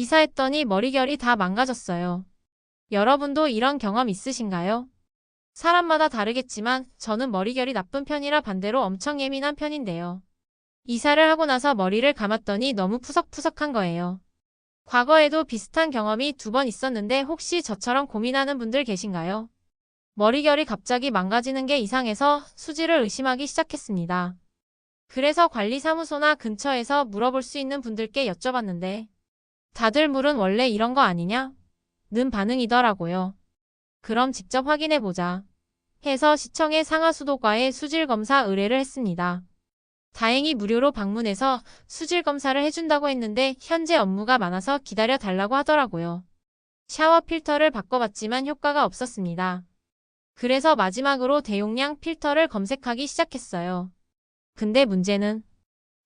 이사했더니 머리결이 다 망가졌어요. 여러분도 이런 경험 있으신가요? 사람마다 다르겠지만 저는 머리결이 나쁜 편이라 반대로 엄청 예민한 편인데요. 이사를 하고 나서 머리를 감았더니 너무 푸석푸석한 거예요. 과거에도 비슷한 경험이 두 번 있었는데 혹시 저처럼 고민하는 분들 계신가요? 머리결이 갑자기 망가지는 게 이상해서 수지를 의심하기 시작했습니다. 그래서 관리사무소나 근처에서 물어볼 수 있는 분들께 여쭤봤는데 다들 물은 원래 이런 거 아니냐? 는 반응이더라고요. 그럼 직접 확인해보자. 해서 시청의 상하수도과에 수질검사 의뢰를 했습니다. 다행히 무료로 방문해서 수질검사를 해준다고 했는데 현재 업무가 많아서 기다려 달라고 하더라고요. 샤워 필터를 바꿔봤지만 효과가 없었습니다. 그래서 마지막으로 대용량 필터를 검색하기 시작했어요. 근데 문제는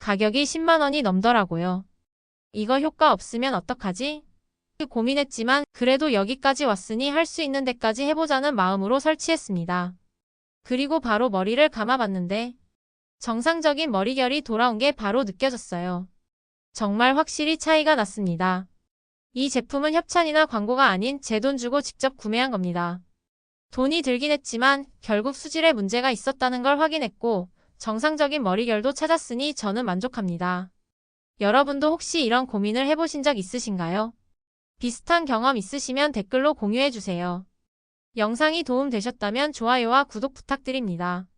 가격이 10만원이 넘더라고요. 이거 효과 없으면 어떡하지? 고민했지만 그래도 여기까지 왔으니 할 수 있는 데까지 해보자는 마음으로 설치했습니다. 그리고 바로 머리를 감아봤는데 정상적인 머리결이 돌아온 게 바로 느껴졌어요. 정말 확실히 차이가 났습니다. 이 제품은 협찬이나 광고가 아닌 제 돈 주고 직접 구매한 겁니다. 돈이 들긴 했지만 결국 수질에 문제가 있었다는 걸 확인했고 정상적인 머리결도 찾았으니 저는 만족합니다. 여러분도 혹시 이런 고민을 해보신 적 있으신가요? 비슷한 경험 있으시면 댓글로 공유해주세요. 영상이 도움되셨다면 좋아요와 구독 부탁드립니다.